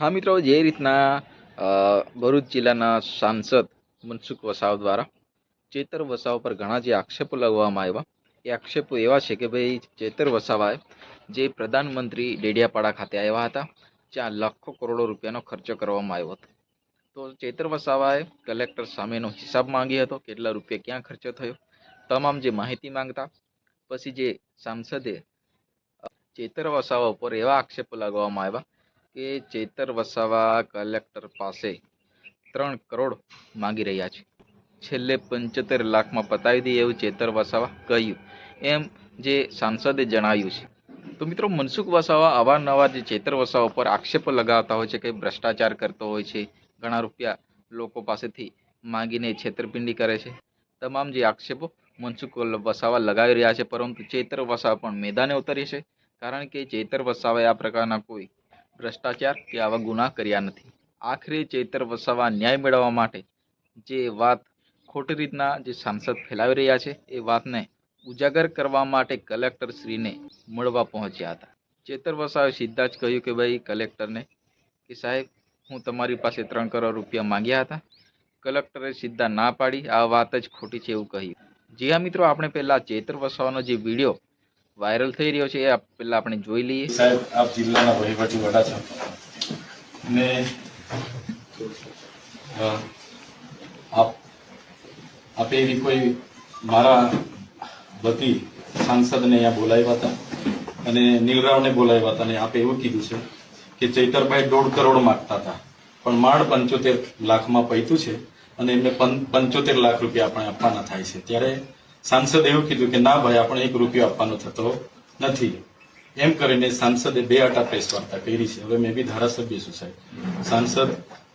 હા મિત્રો, જે રીતના ભરૂચ જિલ્લાના સાંસદ મનસુખ વસાવ દ્વારા ચેતર વસાવ પર ઘણા જે આક્ષેપો લગાવવામાં આવ્યા, એ આક્ષેપો એવા છે કે ભાઈ, ચેતર વસાવાએ જે પ્રધાનમંત્રી ડેડિયાપાડા ખાતે આવ્યા હતા, જ્યાં લાખો કરોડો રૂપિયાનો ખર્ચો કરવામાં આવ્યો હતો. તો ચેતર વસાવાએ કલેક્ટર સામેનો હિસાબ માંગ્યો હતો, કેટલા રૂપિયા ક્યાં ખર્ચો થયો, તમામ જે માહિતી માંગતા, પછી જે સાંસદે ચેતર વસાવા ઉપર એવા આક્ષેપો લગાવવામાં આવ્યા કે ચેતર વસાવા કલેક્ટર પાસે ત્રણ કરોડ માંગી રહ્યા છે. છેલ્લે પંચોતેર લાખમાં પતાવી દઈએ એવું ચેતર વસાવા કહ્યું. એમ જે સાંસદે જણાવ્યું છે. તો મિત્રો, મનસુખ વસાવા અવારનવાર જે ચેતર વસાવા ઉપર આક્ષેપો લગાવતા હોય છે કે ભ્રષ્ટાચાર કરતો હોય છે, ઘણા રૂપિયા લોકો પાસેથી માંગીને છેતરપિંડી કરે છે. તમામ જે આક્ષેપો મનસુખ વસાવા લગાવી રહ્યા છે, પરંતુ ચેતર વસાવા પણ મેદાને ઉતરી છે. કારણ કે ચેતર વસાવાએ આ પ્રકારના કોઈ ભ્રષ્ટાચાર કે આવા ગુના કર્યા નથી. આખરે ચેતર વસાવા ન્યાય મેળવવા માટે જે વાત ખોટી રીતના જે સાંસદ ફેલાવી રહ્યા છે, એ વાતને ઉજાગર કરવા માટે કલેક્ટર શ્રીને મળવા પહોંચ્યા હતા. ચેતર વસાવે સીધા જ કહ્યું કે ભાઈ, કલેક્ટરને કે સાહેબ, હું તમારી પાસે ત્રણ કરોડ રૂપિયા માંગ્યા હતા. કલેક્ટરે સીધા ના પાડી. આ વાત જ ખોટી છે એવું કહ્યું. જી હા મિત્રો, આપણે પહેલાં ચેતર વસાવાનો જે વીડિયો વાયરલ થઈ રહ્યો છે એ પહેલા આપણે જોઈ લઈએ. સાહેબ, આપ જિલ્લાના વહીવટી વડા છો. ને આપ, આપે એવી કોઈ મારા વતી સાંસદને અહીંયા બોલાવ્યા હતા અને નીલરાવને બોલાવ્યા હતા અને આપે એવું કીધું છે કે ચૈતરભાઈ દોઢ કરોડ માંગતા હતા. પણ માંડ પંચોતેર લાખમાં પૈતું છે અને એમને પંચોતેર લાખ રૂપિયા આપણે આપવાના થાય છે. ત્યારે સાંસદે એવું કીધું કે ના ભાઈ આપણે એક રૂપિયો આપવાનો થતો નથી. એમ કરીને સાંસદે બે આટા પ્રેસ વાર્તા કરી છે. હવે મેં બી ધારાસભ્ય છું સાહેબ. સાંસદ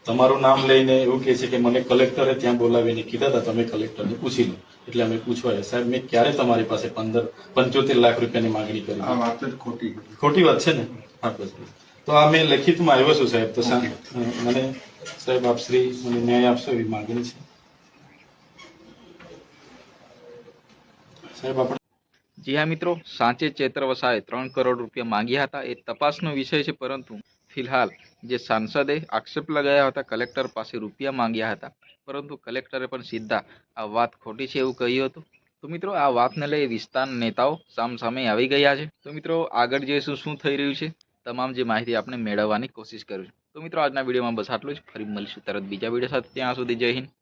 તમારું નામ લઈને એવું કહે છે કે મને કલેક્ટરે ત્યાં બોલાવીને કીધા હતા તમે કલેક્ટરને પૂછી લો. એટલે અમે પૂછવા સાહેબ મેં ક્યારે તમારી પાસે પંદર પંચોતેર લાખ રૂપિયાની માંગણી કરી? ખોટી ખોટી વાત છે ને? હા બસ. તો આ મેં લખિતમાં આવ્યો છું સાહેબ. તો મને સાહેબ આપ શ્રી મને ન્યાય આપશો એવી માંગણી છે. સાહેબ, આપણે જી હા મિત્રો, સાંચે ચેતર વસાએ ત્રણ કરોડ રૂપિયા માંગ્યા હતા, એ તપાસનો વિષય છે, પરંતુ ફિલહાલ જે સાંસદે આક્ષેપ લગાવ્યા હતા, કલેક્ટર પાસે રૂપિયા માંગ્યા હતા, પરંતુ કલેક્ટરે પણ સીધા આ વાત ખોટી છે એવું કહ્યું હતું. તો મિત્રો, આ વાતને લઈ વિસ્તાર નેતાઓ સામસામે આવી ગયા છે. તો મિત્રો, આગળ જઈશું, શું થઈ રહ્યું છે? તમામ જે માહિતી આપણે મેળવવાની કોશિશ કરીશું. તો મિત્રો, આજના વિડીયોમાં બસ આટલું જ. ફરી મળીશું તરત બીજા વીડિયો સાથે. ત્યાં સુધી જય હિન્દ.